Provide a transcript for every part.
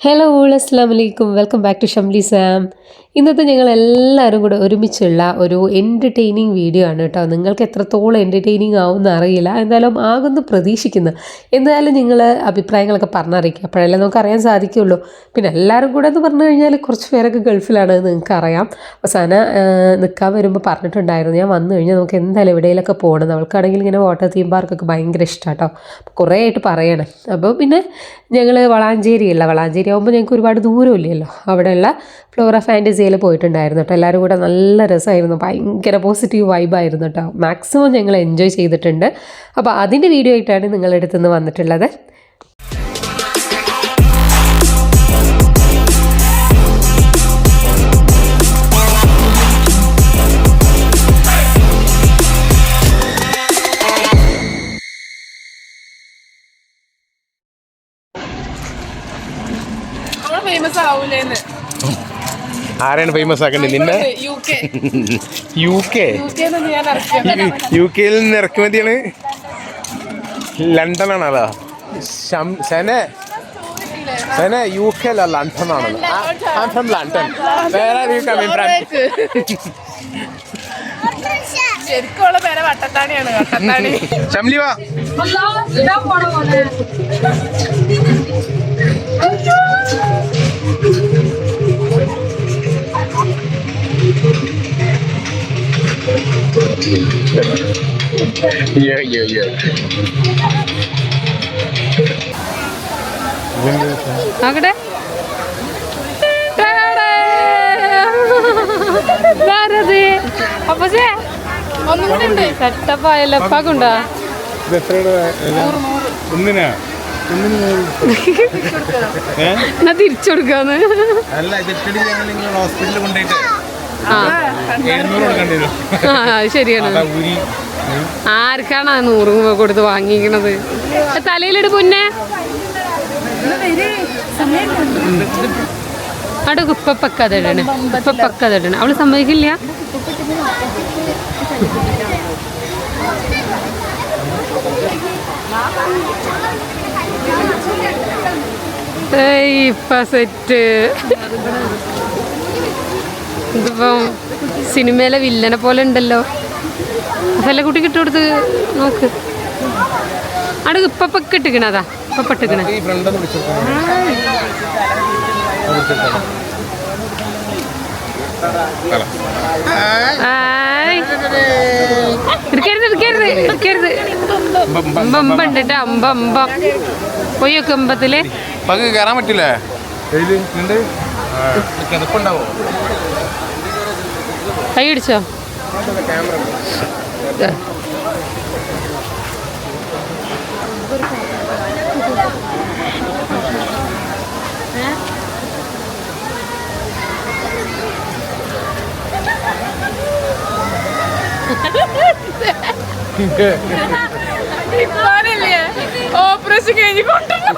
Hello all അസ്സാം വലൈക്കും welcome back to Shamli Sam ഇന്നത്തെ ഞങ്ങൾ എല്ലാവരും കൂടെ ഒരുമിച്ചുള്ള ഒരു എന്റർടൈനിങ് വീഡിയോ ആണ് കേട്ടോ. നിങ്ങൾക്ക് എത്രത്തോളം എന്റർടൈനിങ് ആവുമെന്ന് അറിയില്ല. എന്തായാലും ആകുന്ന പ്രതീക്ഷിക്കുന്നു. എന്തായാലും നിങ്ങൾ അഭിപ്രായങ്ങളൊക്കെ പറഞ്ഞറിയിക്കുക. അപ്പോഴല്ലേ നമുക്ക് അറിയാൻ സാധിക്കുള്ളൂ പിന്നെ എല്ലാവരും കൂടെ എന്ന് പറഞ്ഞു കഴിഞ്ഞാൽ കുറച്ച് പേരൊക്കെ ഗൾഫിലാണ് നിങ്ങൾക്ക് അറിയാം അവസാനം നിൽക്കാൻ വരുമ്പോൾ പറഞ്ഞിട്ടുണ്ടായിരുന്നു. ഞാൻ വന്നു കഴിഞ്ഞാൽ നമുക്ക് എന്തായാലും എവിടെയെങ്കിലൊക്കെ പോകണം. അവൾക്കാണെങ്കിൽ ഇങ്ങനെ വാട്ടർ തീം പാർക്കൊക്കെ ഭയങ്കര ഇഷ്ടമാണ് കേട്ടോ കുറേ ആയിട്ട് പറയണം. അപ്പോൾ പിന്നെ ഞങ്ങൾ വളാഞ്ചേരിയല്ല? വളാഞ്ചേരി ആകുമ്പോൾ ഞങ്ങൾക്ക് ഒരുപാട് ദൂരമില്ലല്ലോ. അവിടെയുള്ള ഫ്ലോറ ഫാന്റസിയിൽ പോയിട്ടുണ്ടായിരുന്നു കേട്ടോ. എല്ലാവരും കൂടെ നല്ല രസമായിരുന്നു. ഭയങ്കര പോസിറ്റീവ് വൈബായിരുന്നു കേട്ടോ. മാക്സിമം ഞങ്ങൾ എൻജോയ് ചെയ്തിട്ടുണ്ട്. അപ്പോൾ അതിന്റെ വീഡിയോ ആയിട്ടാണ് നിങ്ങളുടെ അടുത്ത് നിന്ന് വന്നിട്ടുള്ളത്. ഫേമസ് ആവൂലേന്ന്. ആരാണ് ഫേമസ് ആക്കേണ്ടത്? നിന്നെ? യു കെ യു കെയിൽ നിന്ന് ഇറക്കുമതിയാണ്. ലണ്ടൻ ആണല്ലോ സെനെ. സെനെ യു കെ അല്ല ലണ്ടൻ ആണല്ലോ ഫ്രം ലണ്ടൻ. വേറെ യു കമ്മിങ് ഫ്രം ശരിക്കും ഉള്ള പേരെ വട്ടത്താണിയാണ് വട്ടത്താണി. ഷംലി വാ Yeah, yeah, yeah. സെറ്റപ്പായല്ലോ. ഉപ്പാക്കുണ്ടോ ഒന്നിനാ? ഒന്നിന് ഏ എന്നാ തിരിച്ചു കൊടുക്കാന്ന് അല്ല ഹോസ്പിറ്റലിൽ കൊണ്ടുപോയിട്ട് ആ ശരിയാണ്. ആർക്കാണ് ആ നൂറ് രൂപ കൊടുത്ത് വാങ്ങിക്കണത്? തലയിലിട് പൊന്നെ. അവിടെ ഉപ്പ പക്കതിടണ് ഉപ്പ പക്കതിടണ് അവൾ സമ്മതിക്കില്ല? ഇപ്പൊ ഇപ്പ സെറ്റ് ഇതിപ്പം സിനിമയിലെ വില്ലനെ പോലെ ഉണ്ടല്ലോ. അതല്ല കുട്ടി കിട്ടുകൊടുത്ത് നോക്ക്. അടുക്ക് ഇപ്പൊക്കെ ഇട്ടിക്കണതാ ഇപ്പൊ ഇട്ടിക്കണ. എടുക്കരുത് എടുക്കരുത് എടുക്കരുത് അമ്പമ്പ ഉണ്ട് കേട്ടോ അമ്പമ്പം. പൊയ്യൊക്കെ അമ്പത്തിൽ പങ്ക് കയറാൻ പറ്റില്ലേ? എഴുതി ഉണ്ട് കിതപ്പുണ്ടാവോ കൈ അടിച്ചോ ഇപ്പാനല്ലേ ഓപ്പറേഷൻ കഴിഞ്ഞ് കൊണ്ടുവന്നു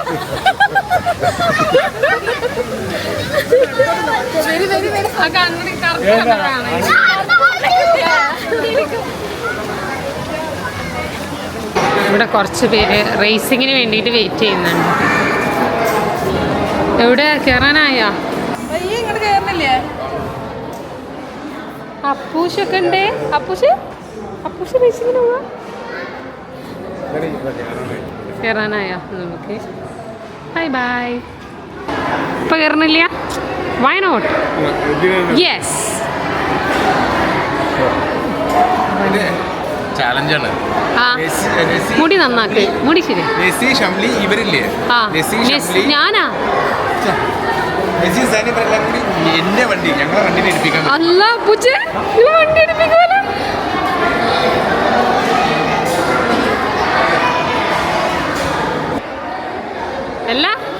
ആ കണ്ണടി ഇവിടെ കുറച്ച് പേര് റേസിങ്ങിന് വേണ്ടിയിട്ട് വെയിറ്റ് ചെയ്യുന്നുണ്ട്. എവിടെ? കയറാനായോ ഇങ്ങോട്ട് കയറുന്നില്ലേ അപ്പൂശൊക്കെ ഉണ്ട്. അപ്പൂഷ് അപ്പൂഷ് റേസിങ്ങിന് പോവാ. കയറാനായാ നമുക്ക്. ബൈ ബൈ ഇപ്പൊ കയറണില്ല വൈ നോട്ട് യെസ് ചാലഞ്ചാണ് മുടി നന്നാക്ക്. മുടി ശരി. ഇവരില്ലേ? ഞാനാ? എന്റെ വണ്ടി ഞങ്ങളെ വണ്ടി. അല്ല പൂച്ച വണ്ടി എടുപ്പിക്കുമല്ലോ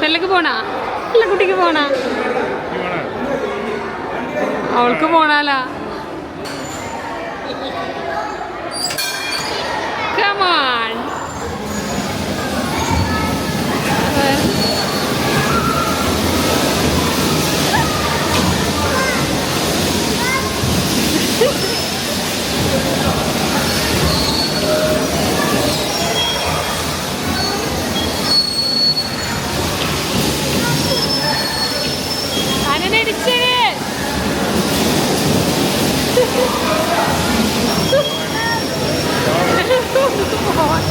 അല്ല പോണാ? അല്ല കുട്ടിക്ക് പോണാ? അവൾക്ക് പോണാലാ. Come on.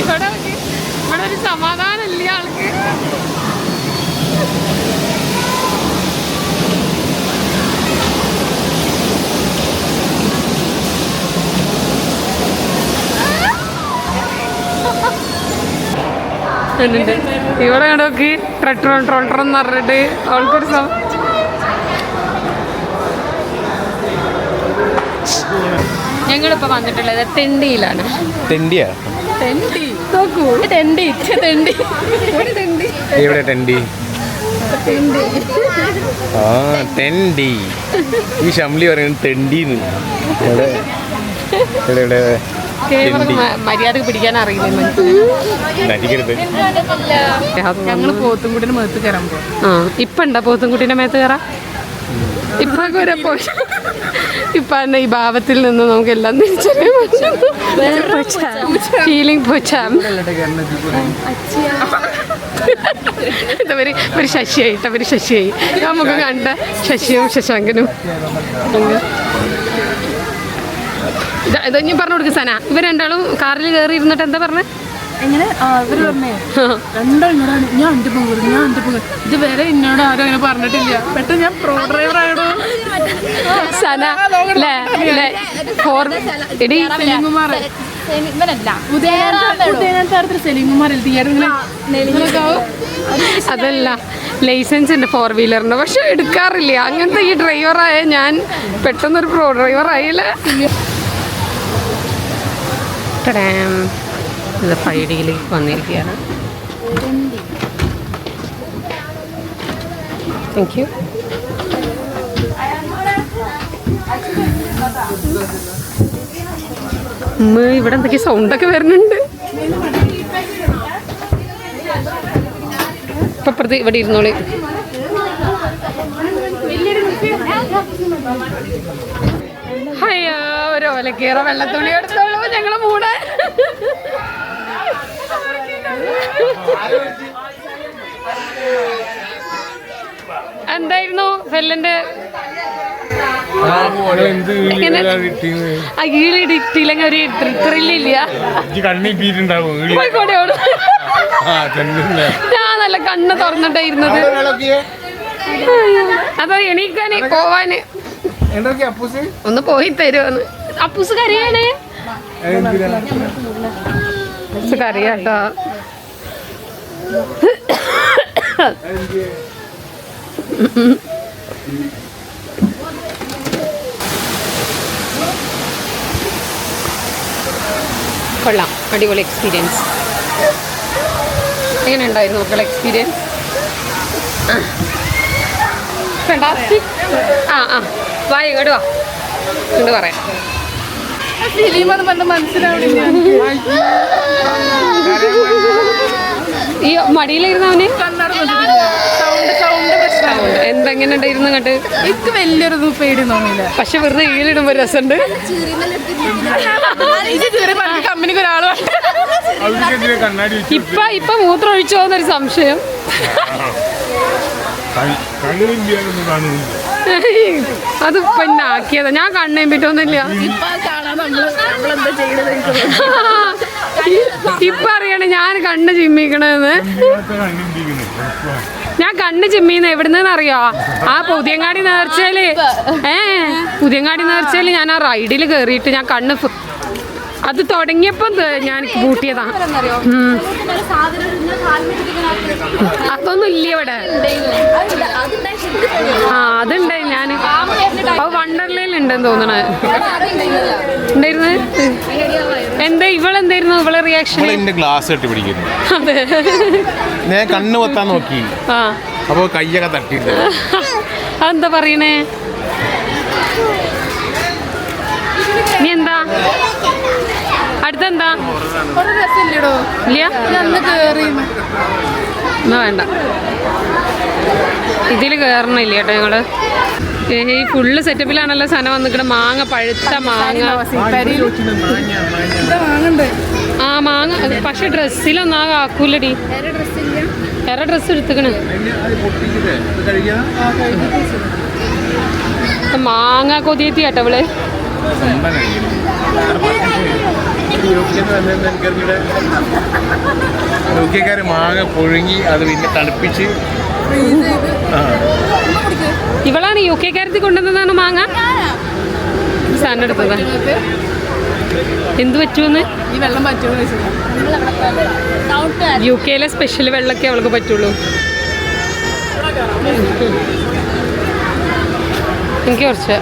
ഇവിടെ നോക്ക്. ഇവിടെ ഒരു സമാധാനം ഇല്ല ആൾക്ക് ഉണ്ട്. ഇവിടെ നോക്കി ട്രട്രോൺ ട്രോൾട്രോൺ എന്ന് പറഞ്ഞിട്ട് അവൾക്കൊരു ഞങ്ങളിപ്പോ വന്നിട്ടുള്ളത് തെണ്ടിയിലാണ്. തെണ്ടിയാ? തെണ്ടി. നോക്കൂ തെണ്ടി തെണ്ടി. ഇവിടെ തെണ്ടി. എവിടെ ആ ടെൻഡി ഈ ഷംലി പറയുന്നത് തെണ്ടിന്ന്. എവിടെ? എവിടെ എവിടെ? തെണ്ടി മര്യാദയ്ക്ക് പിടിക്കാൻ അറിയില്ല നടിക്കരുത്. ഞങ്ങൾ പോത്തുംകുടിന് മേത്ത് കയറാൻ പോകും ആ ഇപ്പൊ ഉണ്ടോ പോത്തുംകുട്ടിന്റെ മേത്ത് കയറാം ഇപ്പൊ ഒരു ഇപ്പൊ തന്നെ ഈ ഭാവത്തിൽ നിന്ന് നമുക്ക് എല്ലാം തിരിച്ചറിയാൻ ഫീലിംഗ് പോച്ചാം. ഇതവര് ഒരു ശശിയായി ഇട്ടവര് ശശിയായി. നമുക്ക് കണ്ട ശശിയും ശശാങ്കനും. ഇതാ- പറഞ്ഞു കൊടുക്കും സന. ഇവർ രണ്ടാളും കാറിൽ കയറി ഇരുന്നിട്ട് എന്താ പറഞ്ഞത് എങ്ങനെ? പറഞ്ഞേ. രണ്ടാളും ഞാൻ പോകും ഞാൻ അണ്ടി പോകും. ഇത് വരെ എന്നോട് ആരും അങ്ങനെ പറഞ്ഞിട്ടില്ല. പെട്ടെന്ന് ഞാൻ പ്രോ ഡ്രൈവർ സന സെലിംകുമാർ ഉദയനാഥാരത്തിൽ സെലിംകുമാർ അതല്ല ലൈസൻസ് ഉണ്ട് ഫോർ വീലറിന്റെ പക്ഷെ എടുക്കാറില്ല. അങ്ങനത്തെ ഈ ഡ്രൈവറായ ഞാൻ പെട്ടെന്നൊരു പ്രോ ഡ്രൈവർ ആയില്ല. ടടാം. ഇത് പൈഡിയിലേക്ക് വന്നിരിക്കുകയാണ്. താങ്ക് യു ഇവിടെ എന്തൊക്കെ സൗണ്ടൊക്കെ വരുന്നുണ്ട്. ഇപ്പൊ പ്രതി ഇവിടെ ഇരുന്നോളി. അയ്യോ ഒരു ഓലക്കീറ വെള്ളത്തുണി എടുത്തോളൂ ഞങ്ങൾ മൂടെ എന്തായിരുന്നു ഫെല്ലന്റെ ഒരു ത്രില്ലില്ല എവിടെ? ഞാൻ നല്ല കണ്ണ് തുറന്നിട്ടായിരുന്നത്. അതോ എണീക്കാന് പോവാന്. ഒന്ന് പോയി തരുമെന്ന് അപ്പൂസ് കരയാണേ? കരയാട്ടോ. കൊള്ളാം. അടിപൊളി എക്സ്പീരിയൻസ് എങ്ങനെ ഉണ്ടായിരുന്നു മക്കളെ എക്സ്പീരിയൻസ് ആ ആ. വാ ഇങ്ങോട്ട് വാ. ഇങ്ങോട്ട് പറയാം. അത് പറഞ്ഞ മനസ്സിലാവണില്ല ഈ മടിയിലിരുന്ന് അവന്? സൗണ്ട് സൗണ്ട് പ്രശ്നമാണ് എന്തെങ്ങനെ ഉണ്ടായിരുന്നു അങ്ങോട്ട് എനിക്ക് വലിയൊരു പേടി തോന്നിയില്ല. പക്ഷെ വെറുതെ ഈലിടുമ്പോ രസമുണ്ട്. കമ്പനിക്ക് വെച്ച് ഇപ്പൊ ഇപ്പൊ മൂത്രം ഒഴിച്ചോ എന്നൊരു സംശയം. അത് പിന്നെ ആക്കിയതാ ഞാൻ കണ്ണേം പറ്റൊന്നുമില്ല ഇപ്പൊ അറിയണ ഞാൻ കണ്ണ് ചിമ്മിക്കണെന്ന്. ഞാൻ കണ്ണ് ചിമ്മിന്ന് എവിടുന്ന് അറിയോ ആ പുതിയങ്ങാടി നേർച്ചയിൽ ഏ പുതിയങ്ങാടി നേർച്ചയിൽ ഞാൻ ആ റൈഡിൽ കയറിയിട്ട് ഞാൻ കണ്ണ് അത് തുടങ്ങിയപ്പോ ഞാൻ പൂട്ടിയതാ ഉം. അതൊന്നും ഇല്ല ഇവിടെ. ആ അതുണ്ട് ഞാൻ അത് വണ്ടർലയിൽ ഉണ്ടെന്ന് തോന്നണ. എന്താ ഇവളെന്തായിരുന്നു ഇവളെ റിയാക്ഷൻ എന്റെ ഗ്ലാസ് കെട്ടി പിടിക്കുന്നു. അതെ. ഞാൻ കണ്ണ് പൊത്താൻ നോക്കി. അപ്പോൾ കയ്യൊക്കെ തട്ടിയിട്ട് അതെന്താ പറയണേ? നീ എന്താ? അടുത്തെന്താ? ഇല്ല? എന്നാ വേണ്ട. ഇതിൽ കയറണില്ല കേട്ടോ ഞങ്ങൾ. ഈ ഫുള്ള് സെറ്റപ്പിലാണല്ലോ സാധനം വന്നിക്കണ മാങ്ങ പഴുത്ത മാങ്ങ. ആ മാങ്ങ. പക്ഷെ ഡ്രസ്സിലൊന്നും ആ ആക്കൂലടി വേറെ ഡ്രസ്സ് എടുത്തുക്കണ്. മാങ്ങ കൊതിയെത്തി കേട്ടോ അവൾ യൂക്കേക്കാര് മാങ്ങ പുഴുങ്ങി അത് പിന്നെ തണുപ്പിച്ച് ഇവളാണ് യു കെക്കാരത്തി കൊണ്ടുവന്നതാണ് മാങ്ങ സാധനം എടുത്തത് എന്ത് പറ്റുമെന്ന് ഈ വെള്ളം പറ്റുമോ യു കെയിലെ സ്പെഷ്യൽ വെള്ളമൊക്കെ അവൾക്ക് പറ്റുള്ളൂ എനിക്ക് കുറച്ച്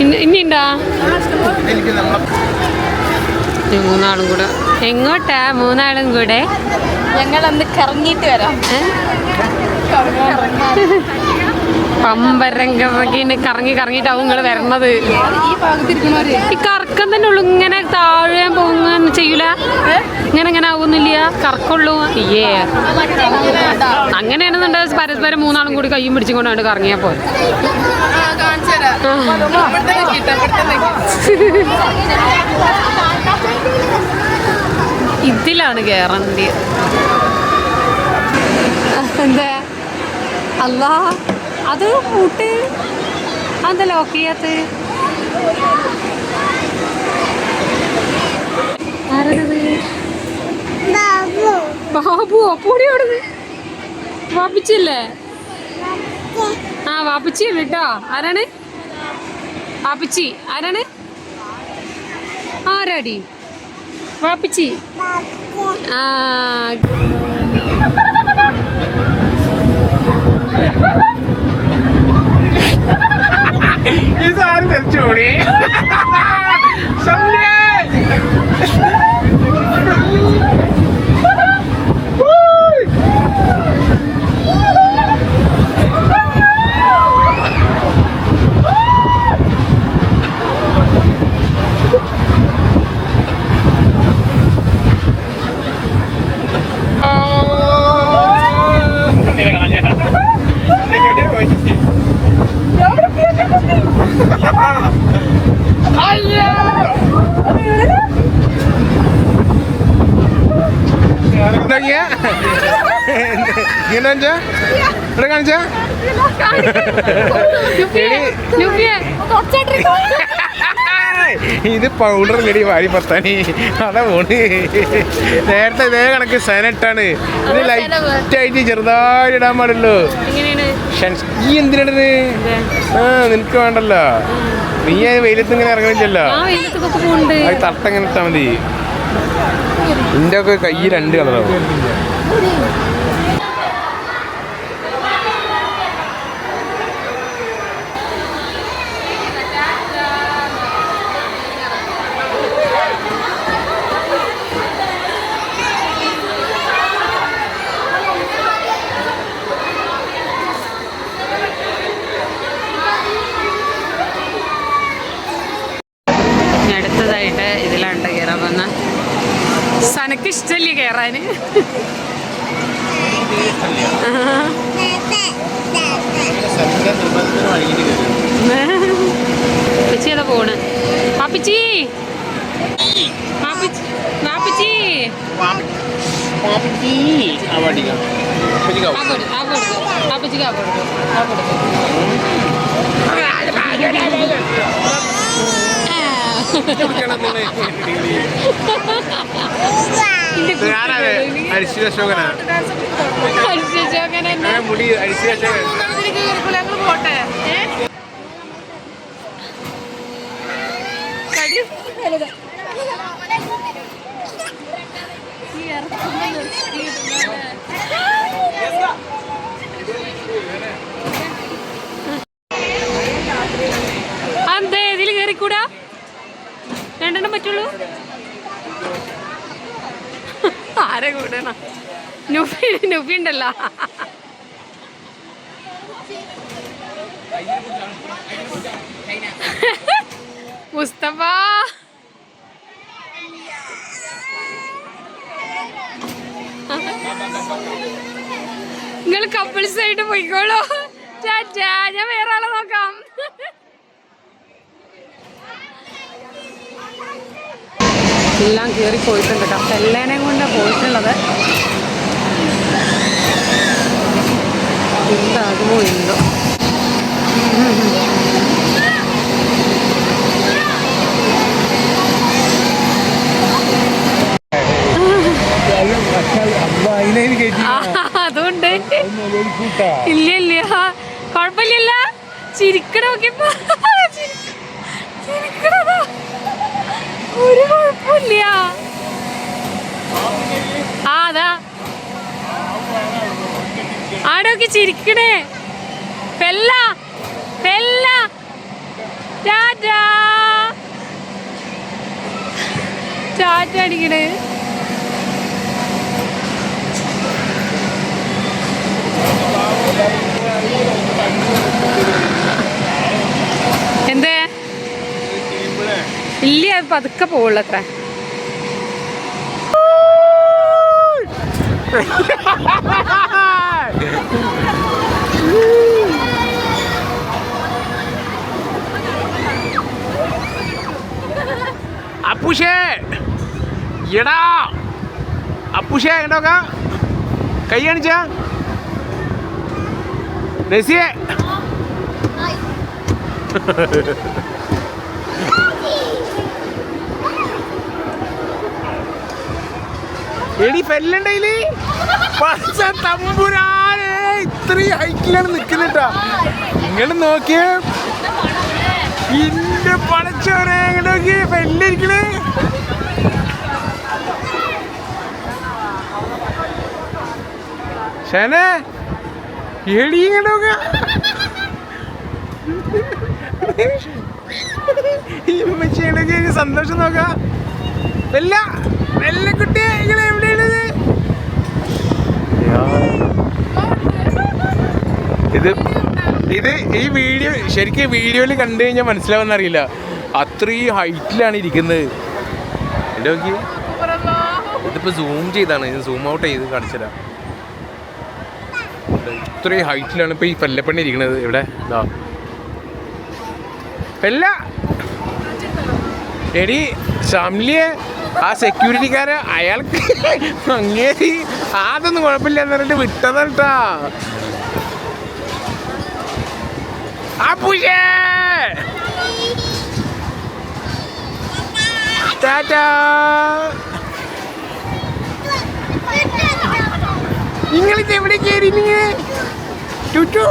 ഇനിയുണ്ടാ? മൂന്നാളും കൂടെ. എങ്ങോട്ടാ? മൂന്നാളും കൂടെ? ഞങ്ങൾ അന്ന് കറങ്ങിയിട്ട് വരാം. പമ്പരം കറങ്ങി കറങ്ങിട്ടാവും കറങ്ങിയിട്ടാവും നിങ്ങൾ വരണത്. ഈ കറക്കം തന്നെ ഉള്ളു. ഇങ്ങനെ താഴെ പോകുന്ന ചെയ്യൂല. ഇങ്ങനെ ഇങ്ങനെ ആവുന്നില്ല. കറക്കുള്ളൂ അയ്യേ. അങ്ങനെയാണെന്നുണ്ടെങ്കിൽ പരസ്പരം മൂന്നാളും കൂടി കയ്യും പിടിച്ചും കൊണ്ടാണ് കറങ്ങിയാ പോലെ ഇതിലാണ് കേറണ്ടിയത് എന്താ? അല്ല അത് കൂട്ട് അതെന്താ ലോക്ക് ചെയ്യാത്ത? ബാബു. അപ്പോടി അവിടുന്ന്. വാപ്പിച്ചല്ലേ? ആ വാപ്പിച്ചിയാണ് കേട്ടോ ആരാണ്? വാപ്പിച്ചി. ആരാണ്? ആരാടി? വാപ്പിച്ചി. ആ ഇതാരും തെച്ചോടി എന്താക്കിയ ഇങ്ങനെ കാണിച്ചാ? ഇവിടെ കാണിച്ചാ? ഇത് പൗഡർ ലെടി വാരി പത്താനി അതാ പോണ്. നേരത്തെ ഇതേ കണക്ക് സെനറ്റാണ് ഇത് ലൈറ്റ് ആയിട്ട് ചെറുതായിട്ട് ഇടാൻ പാടുള്ളൂ. എങ്ങനെയാണ് ഷൻസ്- ഈ എന്തിനാണ് ആ നിനക്ക് വേണ്ടല്ലോ. നീ ആ വെയിലത്ത് ഇങ്ങനെ ഇറങ്ങണില്ലല്ലോ. അത് തട്ടങ്ങനെ ഇട്ടാ മതി. നിന്റെ ഒക്കെ കൈ രണ്ട് കളറാവും ഇനി അടുത്തതായിട്ട് ഇതിലാണ്ട് കയറാൻ വന്ന സനക്ക് കയറാന്. പച്ചി ഏതാ പോണ്. പാപ്പിച്ചി പാപ്പിച്ചി പാപ്പിച്ചിക്ക് ആ കൊടുത്തു ആ കൊടുത്തു അരിശി അശോകനാ അന്തേ ഇതിൽ കയറിക്കൂടാ രണ്ടെണ്ണം പറ്റുള്ളൂ? ആരെ കൂടണം? നുഫി നുഫി ഉണ്ടല്ലോ. മുസ്തഫ. നിങ്ങൾ കപ്പിൾസ് ആയിട്ട് പോയിക്കോളൂ. ഞാൻ വേറെ ആളെ നോക്കാം. എല്ലാം കയറി പോയിട്ടുണ്ട് കേട്ടോ. എല്ലാനേയും കൊണ്ടാണ് പോയിട്ടുള്ളത്. എന്താകുമോ എന്തോ ആ, അതുകൊണ്ട് ഇല്ല ഇല്ല കുഴപ്പമില്ലല്ല ചിരിക്കണ നോക്കിയപ്പോ ചിരി- ചിരിക്കണതാ. ഒരു കുഴപ്പമില്ല ആ അതാ ആടൊക്കെ ചിരിക്കണേ പെല്ല പെല്ല ടാറ്റാ ടാറ്റ അടിക്കണേ എന്തേ ഇല്ല അത് പതുക്കെ അപ്പുഷേ എടാ അപ്പുഷേ എങ്ങോട്ടാ കൈ കാണിച്ച നസിയെ എടി പെല്ലണ്ടയിൽ പച്ച തമ്പുരാനെ ഇത്രയും ഹൈറ്റിലാണ് നിക്കുന്നുട്ടാ. നിങ്ങൾ നോക്കിയേ ഇന്റെ പടച്ചോനെ നോക്കിയേ പെല്ലിരിക്കണേ ഷനെ എടി ഇങ്ങനെ ഒരു സന്തോഷം നോക്കാം. വെല്ല വെല്ലക്കുട്ടിയെ നിങ്ങൾ ഇത് ഇത് ഈ വീഡിയോ ശരിക്കും വീഡിയോയിൽ കണ്ടു കഴിഞ്ഞാൽ മനസ്സിലാവുന്ന അറിയില്ല. അത്രയും ഹൈറ്റിലാണ് ഇരിക്കുന്നത്. എന്റെ നോക്കി ഇതിപ്പോൾ സൂം ചെയ്താണ്. ഇത് സൂം ഔട്ട് ചെയ്ത് കാണിച്ചതാ ഇത്രയും ഹൈറ്റിലാണ് ഇപ്പോൾ ഈ പെല്ലപ്പണി ഇരിക്കുന്നത്. ഇവിടെ ഇതാ പെല്ല. എടി ഷംലിയെ ആ സെക്യൂരിറ്റിക്കാരെ അയാൾക്ക് അങ്ങേരി അതൊന്നും കുഴപ്പമില്ല എന്ന് പറഞ്ഞിട്ട് വിട്ടതാ അപ്പുഷേ ടാറ്റാ നിങ്ങളിത് എവിടെ കയറി നിങ്ങൾ ടുട്ടു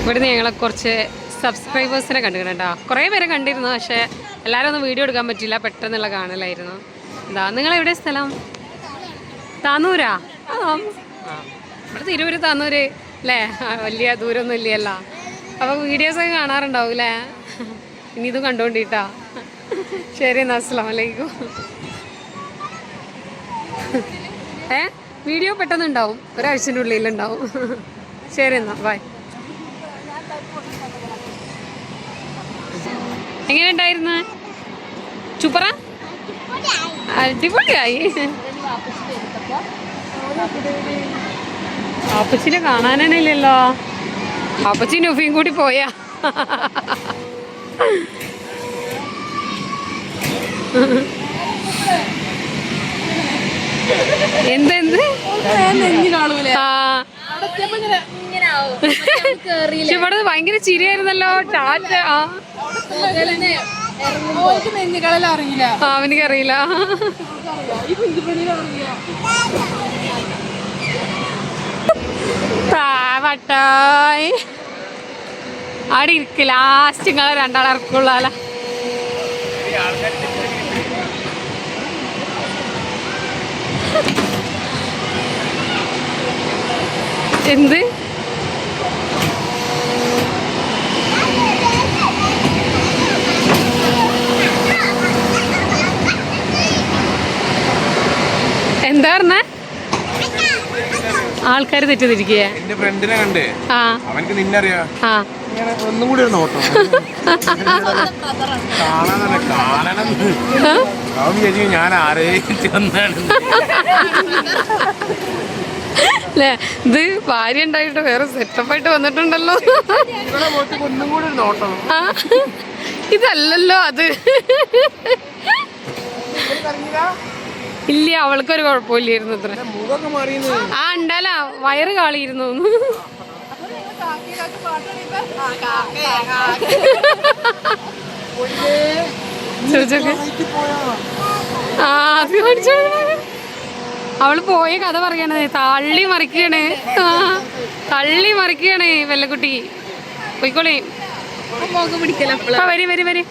ഇവിടുന്ന് ഞങ്ങളെ കുറച്ച് സബ്സ്ക്രൈബേഴ്സിനെ കണ്ടിട്ടുണ്ടോ കുറേ പേരെ കണ്ടിരുന്നു പക്ഷേ എല്ലാവരും ഒന്നും വീഡിയോ എടുക്കാൻ പറ്റില്ല പെട്ടെന്നുള്ള കാണലായിരുന്നു. എന്താ നിങ്ങൾ എവിടെ സ്ഥലം? താന്നൂരാ ആ ആ. ഇവിടെ തിരൂര് താന്നൂര് അല്ലേ വലിയ ദൂരമൊന്നും ഇല്ലല്ലോ വീഡിയോസ് വീഡിയോസൊക്കെ കാണാറുണ്ടാവും അല്ലേ ഇനി ഇതും കണ്ടുകൊണ്ടിട്ടാ ശരി എന്നാ അസ്സാം വലൈക്കും ഏ? വീഡിയോ പെട്ടെന്ന് ഉണ്ടാവും ഒരാഴ്ചന്റെ ഉള്ളിൽ ഉണ്ടാവും ശരി എന്നാ ബൈ എങ്ങനെ ഉണ്ടായിരുന്നു? ചുപ്പറ അടിപൊളിയായി. അപ്പച്ചിനെ കാണാനേ ഇല്ലല്ലോ അപ്പച്ചി നുഫിയും കൂടി പോയാ. എന്തെന്ത് ഇവിടെ ഭയങ്കര ചിരിയായിരുന്നല്ലോ ടാറ്റ ആ, അവനിക്കറിയില്ല വട്ടായി അവിടെ ഇരിക്ക്. ലാസ്റ്റ് നിങ്ങളെ രണ്ടാളർക്കുള്ള എന്ത്? എന്താ പറഞ്ഞ? ആൾക്കാർ തെറ്റിദ്ധരിക്കുക എന്റെ ഫ്രണ്ടിനെ കണ്ടേ? അവനക്ക് ഒന്നും കൂടി ഒരു നോട്ടം കാണാൻ തന്നെ കാണണം. അവൻ വിചാരിച്ചു ഞാൻ ആരേറ്റ് വന്നാണ് അല്ലേ? ഇത് ഭാര്യ ഉണ്ടായിട്ട് വേറെ സെറ്റപ്പായിട്ട് വന്നിട്ടുണ്ടല്ലോ. ഒന്നും കൂടി ഒരു നോട്ടം ഇതല്ലല്ലോ അത്. ഇല്ല അവൾക്കൊരു കുഴപ്പമില്ലായിരുന്നു ഇത്ര. ആ ഉണ്ടല്ല വയറ് കാളിയിരുന്നു ആ അത്. അവൾ പോയ കഥ പറയണേ തള്ളി മറിക്കണേ. തള്ളി മറിക്കണേ വെല്ലക്കുട്ടി പോയിക്കോളേ. വരി വരി വരി.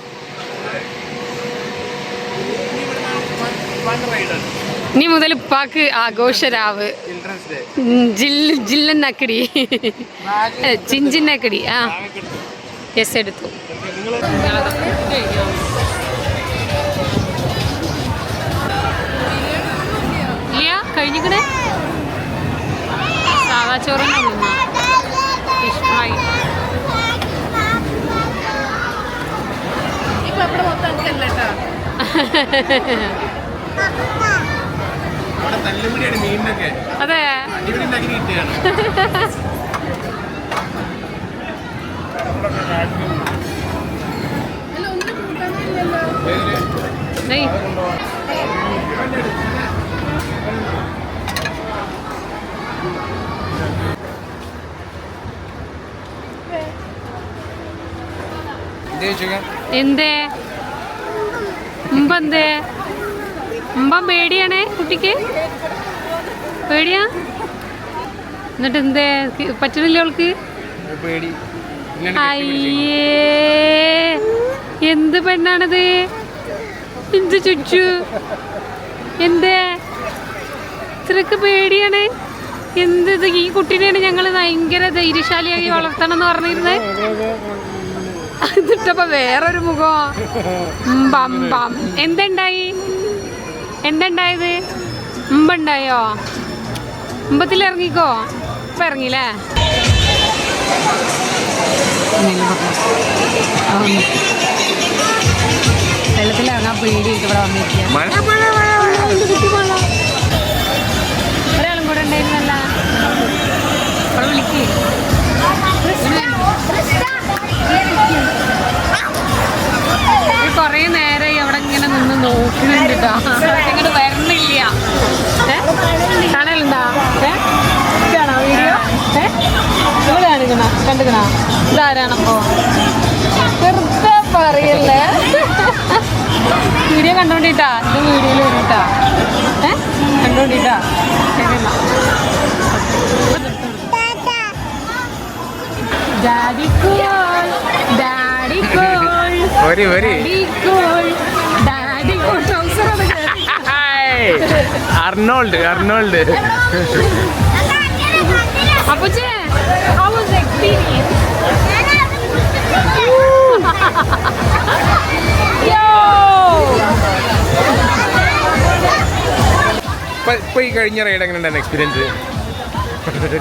ഇനി മുതൽ പാക്ക് ആഘോഷരാവ്. ജില്ലന്നക്കടി. ചിഞ്ചിന്നക്കടി. ആ. യെസ് എടുത്തു. ഇല്ല കഴിഞ്ഞിക്കണേ? സാധാ ചോറിന് ഇഷ്ടമായി. ഇപ്പൊ ഇവിടെ മൊത്തം എനിക്കല്ല കേട്ടോ അതെ. എന്താ എന്തേ? ഉമ്പെന്തേ ഉമ്പ പേടിയാണേ കുട്ടിക്ക്? പേടിയാ? എന്നിട്ട് എന്തേ പറ്റണില്ല അവൾക്ക്? അയ്യേ എന്ത് പെണ്ണാണത്? എന്ത് ചുച്ചു? എന്തേ? ഇത്രക്ക് പേടിയാണ്. എന്ത് ഇത് ഈ കുട്ടീനെയാണ് ഞങ്ങൾ ഭയങ്കര ധൈര്യശാലിയായി വളർത്തണം എന്ന് പറഞ്ഞിരുന്നത് എന്നിട്ടപ്പോ വേറൊരു മുഖം. ബം ബം. എന്തുണ്ടായി? എന്തുണ്ടായത് മുമ്പുണ്ടായോ മുമ്പത്തിൽ ഇറങ്ങിക്കോ ഇപ്പൊ ഇറങ്ങിയില്ലേ വെള്ളത്തിലിറങ്ങാൻ പേടിയിട്ട് ഇവിടെ വന്നിരിക്കുക അർണോൾഡ് അർണോൾഡ്! ഇപ്പൊ ഈ കഴിഞ്ഞ റൈഡ് എങ്ങനെ ഉണ്ടായിരുന്നു എക്സ്പീരിയൻസ്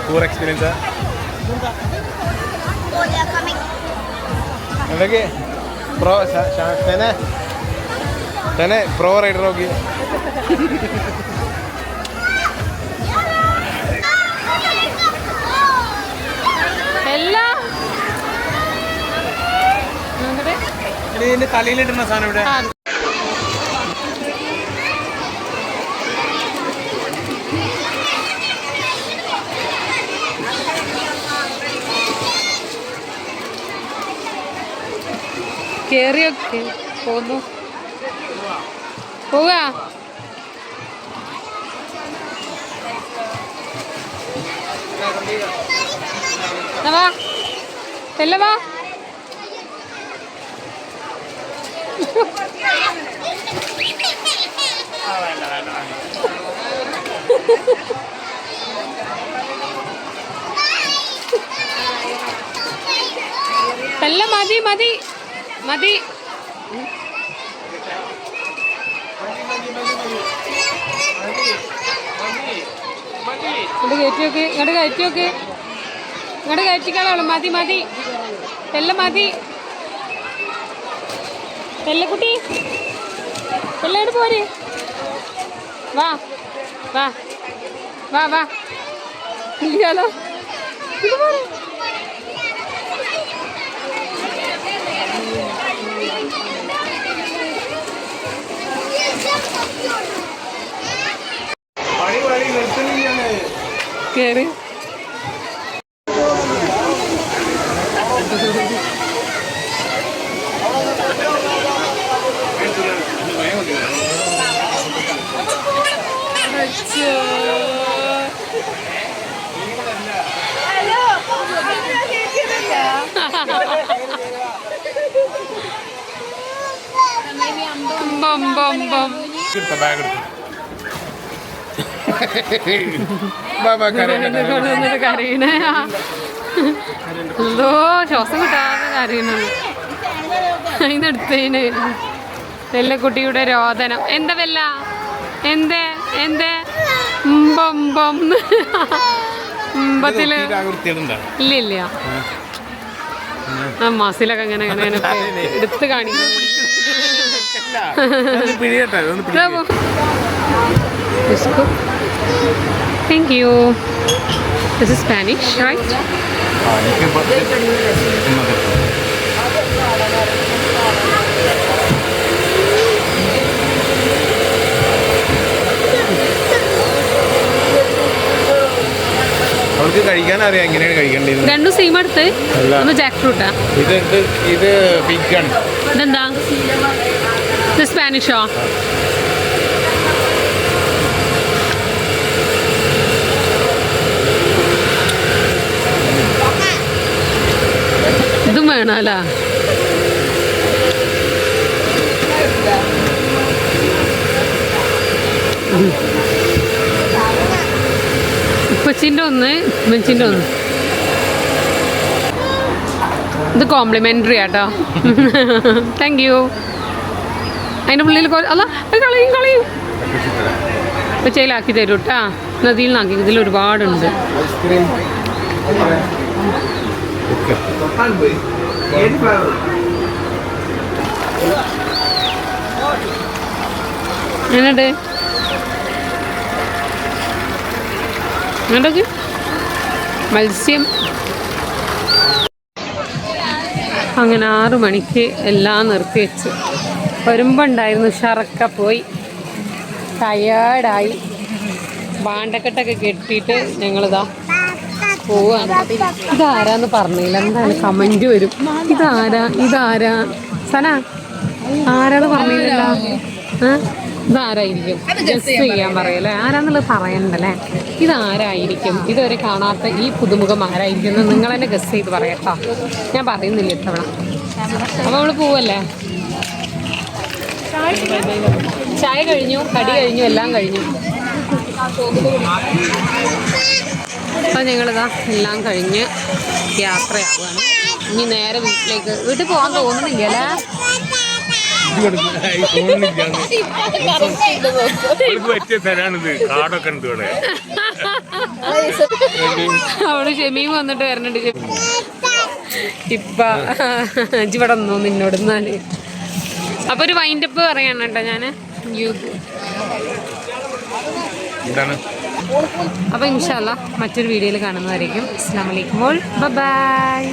ടൂർ എക്സ്പീരിയൻസാ എന്തൊക്കെ? പ്രോ തന്നെ തന്നെ പ്രോ റൈഡർ നോക്കി. ഇതിന്റെ തലയിലിടുന്ന സാധനം ഇവിടെ. കേറിയൊക്കെ പോന്നു. പോവാ. വാ. എല്ല വാ എല്ലാം മതി മതി. മതി. ഇങ്ങോട്ട് കയറ്റി നോക്ക് ഇങ്ങോട്ട് കയറ്റി നോക്ക്. ഇങ്ങോട്ട് കയറ്റിക്കളോളൂ മതി മതി. എല്ലാം മതി. എല്ലക്കുട്ടി എല്ലാവരും പോരെ? വാ. വാ. വാ വാ. ഇല്ലല്ലോ കേറി ബം ബം ബം എടുത്ത ബാഗ് എടുത്തു. കരയണേ. എന്തോ ശ്വാസം കിട്ടാതെ കരയണത്. അതിനെടുത്തേന് വെല്ലക്കുട്ടിയുടെ രോദനം. എന്താ വെല്ല എന്തേ? എന്തേ? വൃത്തിയിടണ്ട ഇല്ല ഇല്ല. ആ മസിലൊക്കെ അങ്ങനെ അങ്ങനെ അങ്ങനെ എടുത്ത് കാണിക്കുന്നു പിടി thank you this is Spanish right അവർക്ക് കഴിക്കാൻ അറിയാം എങ്ങനെയാണ് കഴിക്കേണ്ടത്. രണ്ടും സെയിം അടുത്ത്. ഒന്ന് ജാക്ക് ഫ്രൂട്ടാ ഇത് ഇത് ഇത് പിഗാണ് ഇതെന്താ? ഇത് സ്പാനിഷോ ഇതും വേണമല്ല ഉപ്പച്ചിന്റെ ഒന്ന് ഉമ്മച്ചിന്റെ ഒന്ന്. ഇത് കോംപ്ലിമെന്ററി ആട്ടോ. താങ്ക് യു അതിന്റെ ഉള്ളിൽ അല്ല കളയും കളയും. ഉച്ചയിലാക്കി തരും കേട്ടാ നദിയിൽ നിന്നാക്കി ഇതിൽ ഒരുപാടുണ്ട്. എന്നുണ്ട് എന്നുണ്ടൊക്കെ മത്സ്യം. അങ്ങനെ ആറു മണിക്ക് എല്ലാം നിർത്തി വെച്ച്. വരുമ്പോൾ ഉണ്ടായിരുന്നു ഷറക്ക പോയി. ടയേർഡായി ബാണ്ടക്കെട്ടൊക്കെ കെട്ടിയിട്ട് ഞങ്ങളിതാ പോവാണ്. ഇതാരാന്ന് പറഞ്ഞില്ല. എന്താണ് കമന്റ് വരും. ഇതാരാ? ഇതാരാ? സന ആരാന്ന് പറഞ്ഞില്ല? ഇതാരായിരിക്കും? ജസ്റ്റ് ചെയ്യാൻ പറയല്ലേ. ആരാന്നുള്ളത് പറയണ്ടല്ലേ? ഇതാരായിരിക്കും? ഇതുവരെ കാണാത്ത ഈ പുതുമുഖം ആരായിരിക്കും എന്ന് നിങ്ങൾ തന്നെ ഗസ് ചെയ്ത് പറയട്ടോ ഞാൻ പറയുന്നില്ല ഇത്തവണ. അപ്പോൾ നമ്മൾ പോവല്ലേ? ചായ കഴിഞ്ഞു കടി കഴിഞ്ഞു എല്ലാം കഴിഞ്ഞു. അപ്പം ഞങ്ങളിതാ എല്ലാം കഴിഞ്ഞ് യാത്രയാവുകയാണ്. ഇനി നേരെ വീട്ടിലേക്ക് വീട്ടിൽ പോകാൻ തോന്നുന്നില്ല അല്ലേ? പറ്റിയ സ്ഥലമാണിത് കാടൊക്കെ ഉണ്ട് ഇവിടെ അവിടെ ഷെമിയും വന്നിട്ട് വരണുണ്ട്. ഷെമി. ഇപ്പ ഇവിടെ നിന്നോ നിന്നോട് എന്നാൽ അപ്പൊ ഒരു വൈൻഡപ്പ് പറയാണ് കേട്ടോ ഞാൻ. അപ്പൊ ഇൻഷാല്ല മറ്റൊരു വീഡിയോയിൽ കാണുന്നതായിരിക്കും. അസ്ലാം വലൈക്കും ബൈ